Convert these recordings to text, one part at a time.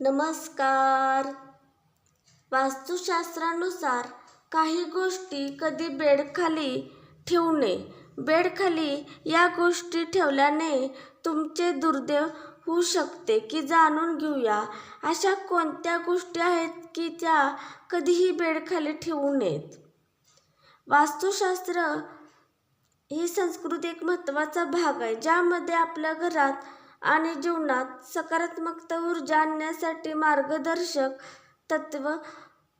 नमस्कार. वास्तुशास्त्रानुसार काही गोष्टी कधी बेडखाली ठेवू नये बेडखाली या गोष्टी ठेवल्याने तुमचे दुर्दैव होऊ शकते की जाणून घेऊया. अशा कोणत्या गोष्टी आहेत की त्या कधीही बेडखाली ठेवू नयेत? वास्तुशास्त्र ही संस्कृती एक महत्त्वाचा भाग आहे ज्यामध्ये आपल्या घरात आणि जीवनात सकारात्मकता ऊर्जा आणण्यासाठी मार्गदर्शक तत्व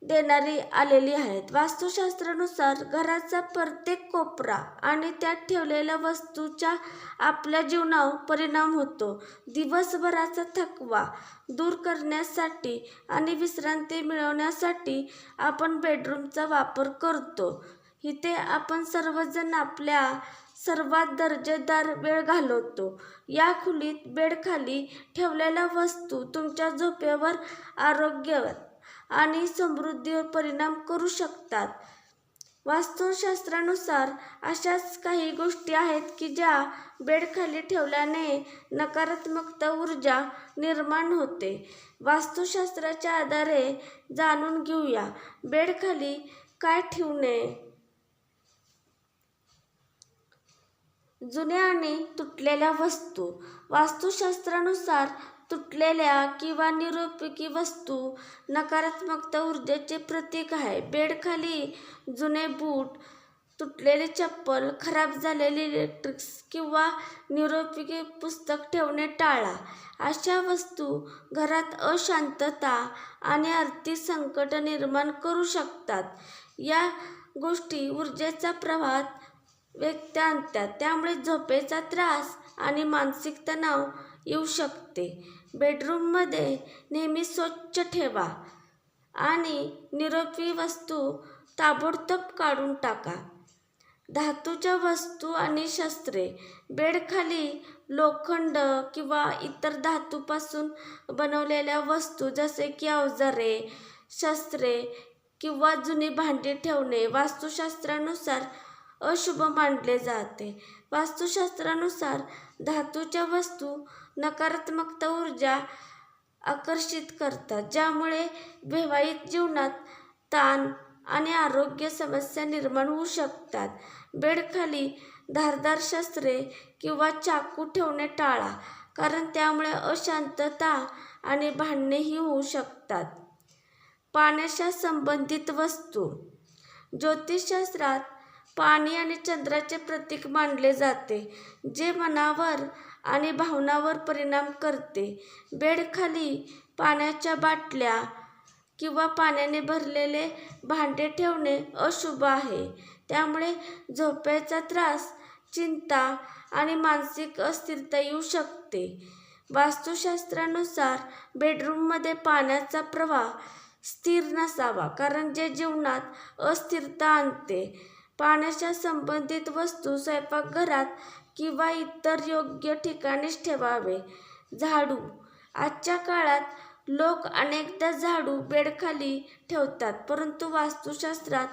देणारी आलेली आहेत. वास्तुशास्त्रानुसार घराचा प्रत्येक कोपरा आणि त्यात ठेवलेल्या वस्तूच्या आपल्या जीवनावर परिणाम होतो. दिवसभराचा थकवा दूर करण्यासाठी आणि विश्रांती मिळवण्यासाठी आपण बेडरूमचा वापर करतो. इथे आपण सर्वजण आपल्या सर्वात दर्जेदार वेळ घालवतो. या खोलीत बेडखाली ठेवलेल्या वस्तू तुमच्या झोपेवर आरोग्यावर आणि समृद्धीवर परिणाम करू शकतात. वास्तुशास्त्रानुसार अशाच काही गोष्टी आहेत की ज्या बेडखाली ठेवल्याने नकारात्मकता ऊर्जा निर्माण होते. वास्तुशास्त्राच्या आधारे जाणून घेऊया. बेडखाली काय ठेवू नये? जुन्या आणि तुटलेल्या वस्तू. वास्तुशास्त्रानुसार तुटलेल्या किंवा निरुपयोगी वस्तू नकारात्मकता ऊर्जेचे प्रतीक आहे. बेडखाली जुने बूट तुटलेले चप्पल खराब झालेले इलेक्ट्रिक्स किंवा निरुपयोगी पुस्तक ठेवणे टाळा. अशा वस्तू घरात अशांतता आणि आर्थिक संकट निर्माण करू शकतात. या गोष्टी ऊर्जेचा प्रवाह व्यक्त आणतात. त्यामुळे झोपेचा त्रास आणि मानसिक तणाव येऊ शकते. बेडरूममध्ये नेहमी स्वच्छ ठेवा आणि निरोपी वस्तू ताबडतोब काढून टाका. धातूच्या वस्तू आणि शस्त्रे बेडखाली लोखंड किंवा इतर धातूपासून बनवलेल्या वस्तू जसे की अवजारे शस्त्रे किंवा जुनी भांडी ठेवणे वास्तुशास्त्रानुसार अशुभ मानले जाते. वास्तुशास्त्रानुसार धातूच्या वस्तू नकारात्मकता ऊर्जा आकर्षित करतात ज्यामुळे वैवाहिक जीवनात ताण आणि आरोग्य समस्या निर्माण होऊ शकतात. बेडखाली धारदार शस्त्रे किंवा चाकू ठेवणे टाळा कारण त्यामुळे अशांतता आणि भांडणेही होऊ शकतात. पाण्याशा संबंधित वस्तू. ज्योतिषशास्त्रात पाणी आणि चंद्राचे प्रतीक मानले जाते जे मनावर आणि भावनावर परिणाम करते. बेडखाली पाण्याच्या बाटल्या किंवा पाण्याने भरलेले भांडे ठेवणे अशुभ आहे. त्यामुळे झोपेचा त्रास चिंता आणि मानसिक अस्थिरता येऊ शकते. वास्तुशास्त्रानुसार बेडरूममध्ये पाण्याचा प्रवाह स्थिर नसावा कारण जे जीवनात अस्थिरता आणते पाण्याच्या संबंधित वस्तू स्वयंपाकघरात किंवा इतर योग्य ठिकाणीच ठेवावे. झाडू. आजच्या काळात लोक अनेकदा झाडू बेडखाली ठेवतात परंतु वास्तुशास्त्रात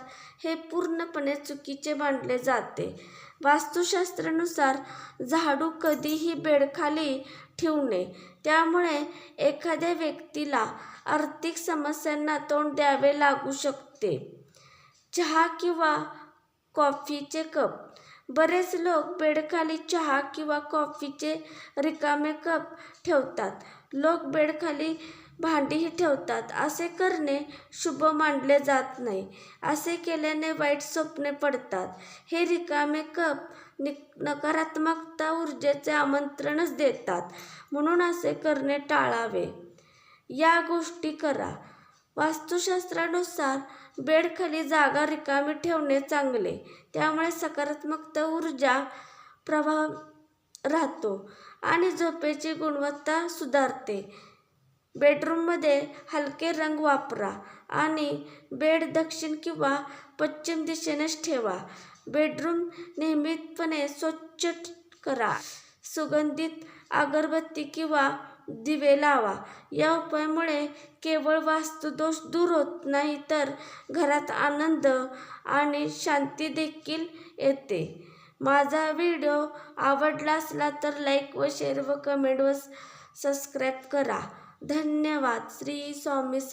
हे पूर्णपणे चुकीचे मानले जाते. वास्तुशास्त्रानुसार झाडू कधीही बेडखाली ठेवू नये त्यामुळे एखाद्या व्यक्तीला आर्थिक समस्यांना तोंड द्यावे लागू शकते. चहा किंवा कॉफीचे कप. बरेच लोक बेडखाली चहा किंवा कॉफीचे रिकामे कप ठेवतात. लोक बेडखाली भांडीही ठेवतात. असे करणे शुभ मानले जात नाही. असे केल्याने वाईट स्वप्ने पडतात. हे रिकामे कप नि नकारात्मकता ऊर्जेचे आमंत्रणच देतात. म्हणून असे करणे टाळावे. या गोष्टी करा. वास्तुशास्त्रानुसार बेडखाली जागा रिकामी ठेवणे चांगले. त्यामुळे सकारात्मकता ऊर्जा प्रभाव राहतो आणि झोपेची गुणवत्ता सुधारते. बेडरूममध्ये हलके रंग वापरा आणि बेड दक्षिण किंवा पश्चिम दिशेनेच ठेवा. बेडरूम नियमितपणे स्वच्छ करा. सुगंधित अगरबत्ती किंवा दिवे लावा. या उपायामुळे केवळ वास्तुदोष दूर होत नाही तर घरात आनंद आणि शांती देखील येते. माझा व्हिडिओ आवडला असला तर लाईक व शेअर व कमेंट व सबस्क्राईब करा. धन्यवाद. श्री स्वामी